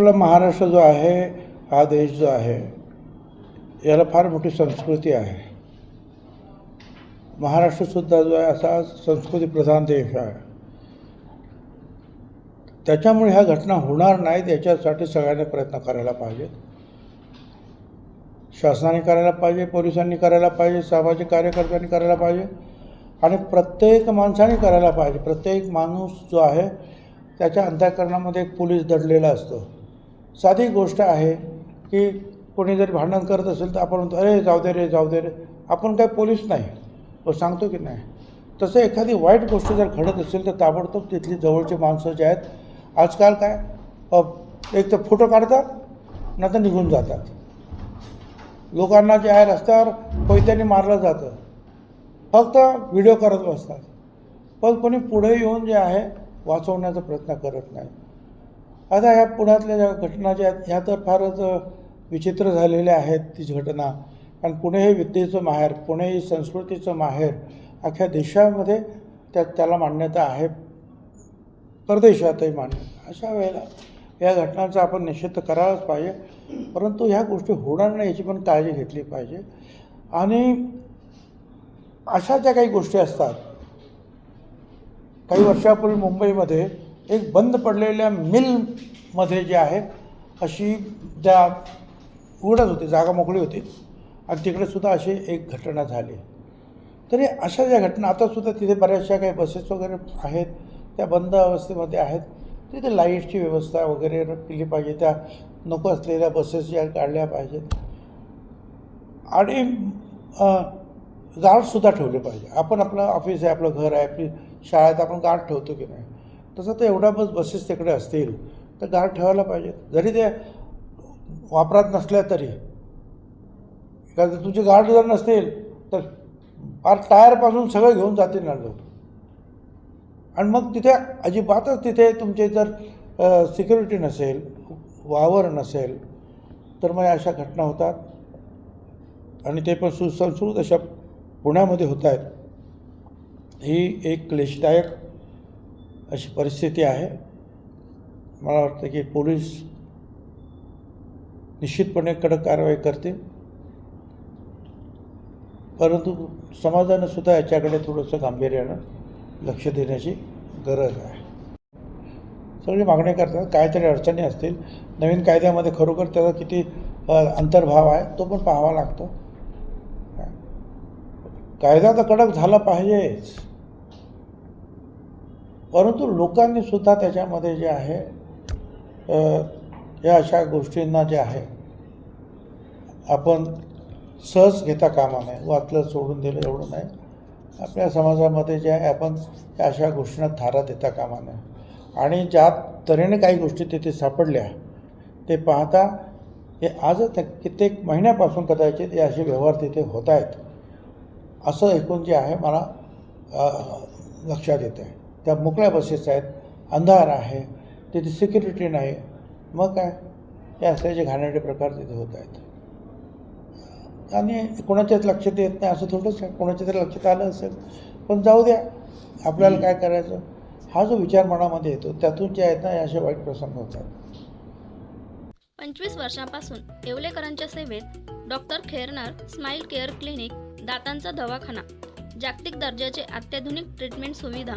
आपला महाराष्ट्र जो आहे हा देश जो आहे याला फार मोठी संस्कृती आहे. महाराष्ट्रसुद्धा जो आहे असा संस्कृतीप्रधान देश आहे. त्याच्यामुळे ह्या घटना होणार नाहीत याच्यासाठी सगळ्यांनी प्रयत्न करायला पाहिजेत शासनाने करायला पाहिजे पोलिसांनी करायला पाहिजे सामाजिक कार्यकर्त्यांनी करायला पाहिजे आणि प्रत्येक माणसाने करायला पाहिजे. प्रत्येक माणूस जो आहे त्याच्या अंतःकरणामध्ये एक पोलीस दडलेला असतो. साधी गोष्ट आहे की कोणी जरी भांडण करत असेल तर आपण म्हणतो अरे जाऊ दे रे जाऊ दे रे. आपण काय पोलीस नाही. तो सांगतो की नाही. तसं एखादी वाईट गोष्ट जर घडत असेल तर ताबडतोब तिथली जवळची माणसं जे आहेत आजकाल काय एक तर फोटो काढतात नाही तर निघून जातात. लोकांना जे आहे रस्त्यावर कोयत्याने मारलं जातं. फक्त व्हिडिओ करत बसतात. पण कोणी पुढे येऊन जे आहे वाचवण्याचा प्रयत्न करत नाही. आता ह्या पुण्यातल्या ज्या घटना ज्या आहेत ह्या तर फारच विचित्र झालेल्या आहेत तीच घटना. कारण पुणे हे विद्येचं माहेर पुणे ही संस्कृतीचं माहेर अख्ख्या देशामध्ये त्या त्याला मान्यता आहे. परदेशातही मान्यता अशा वेळेला या घटनांचा आपण निषेध करायलाच पाहिजे. परंतु ह्या गोष्टी होणार नाही याची पण काळजी घेतली पाहिजे. आणि अशा ज्या काही गोष्टी असतात काही वर्षापूर्वी मुंबईमध्ये एक बंद पडलेल्या मिलमध्ये जे आहे अशी त्या उघडत होती जागा मोकळी होती. आणि तिकडे सुद्धा अशी एक घटना झाली. तरी अशा ज्या घटना आतासुद्धा तिथे बऱ्याचशा काही बसेस वगैरे आहेत त्या बंद अवस्थेमध्ये आहेत. तिथे लाईटची व्यवस्था वगैरे केली पाहिजे त्या नको असलेल्या बसेस ज्या काढल्या पाहिजेत. आणि गार्डसुद्धा ठेवले पाहिजे. आपण आपलं ऑफिस आहे आपलं घर आहे आपली शाळेत आपण गार्ड ठेवतो की नाही? तसं तर एवढा बस बसेस तिकडे असतील तर गार्ड ठेवायला पाहिजेत. जरी ते वापरात नसल्या तरी. कारण तुझे गार्ड जर नसतील तर फार टायरपासून सगळं घेऊन जातील ना लोक. आणि मग तिथे अजिबातच तिथे तुमचे जर सिक्युरिटी नसेल वावर नसेल तर मग अशा घटना होतात. आणि ते पण सुसंस्कृत अशा पुण्यामध्ये होत आहेत. ही एक क्लेशदायक अशी परिस्थिती आहे. मला वाटतं की पोलीस निश्चितपणे कडक कारवाई करतील. परंतु समाजानं सुद्धा याच्याकडे थोडंसं गांभीर्यानं लक्ष देण्याची गरज आहे. सगळी मागणी करतात. काहीतरी अडचणी असतील. नवीन कायद्यामध्ये खरोखर त्याचा किती अंतर्भाव आहे तो पण पाहावा लागतो. कायदा तर कडक झाला पाहिजेच. परंतु लोकांनी सुद्धा त्याच्यामध्ये जे आहे या अशा गोष्टींना जे आहे आपण सहज घेता कामा नये वाचलं सोडून दिलं एवढं नाही. आपल्या समाजामध्ये जे आहे आपण या अशा गोष्टींना थारा देता कामा नये. आणि ज्या तऱ्हेने काही गोष्टी तिथे सापडल्या ते पाहता हे आजच कित्येक महिन्यापासून कदाचित हे असे व्यवहार तिथे होत आहेत. असं ऐकून जे आहे मला लक्षात येतं आहे त्या मोकळ्या बसेस आहेत अंधार आहे तिथे सिक्युरिटी नाही. मग काय? हे असल्याचे घाणेरडे प्रकार तिथे होत आहेत. आणि कोणाच्याच लक्षात येत नाही असं थोडंच आहे. कोणाच्या तरी लक्षात आलं असेल पण जाऊ द्या. आपल्याला काय करायचं? हा जो विचार मनामध्ये येतो त्यातून जे आहेत ना असे वाईट प्रसंग होतात. पंचवीस वर्षांपासून येवलेकरांच्या सेवेत doctor Khernar smile care clinic दातांचा दवाखाना जागतिक दर्जाचे अत्याधुनिक ट्रीटमेंट सुविधा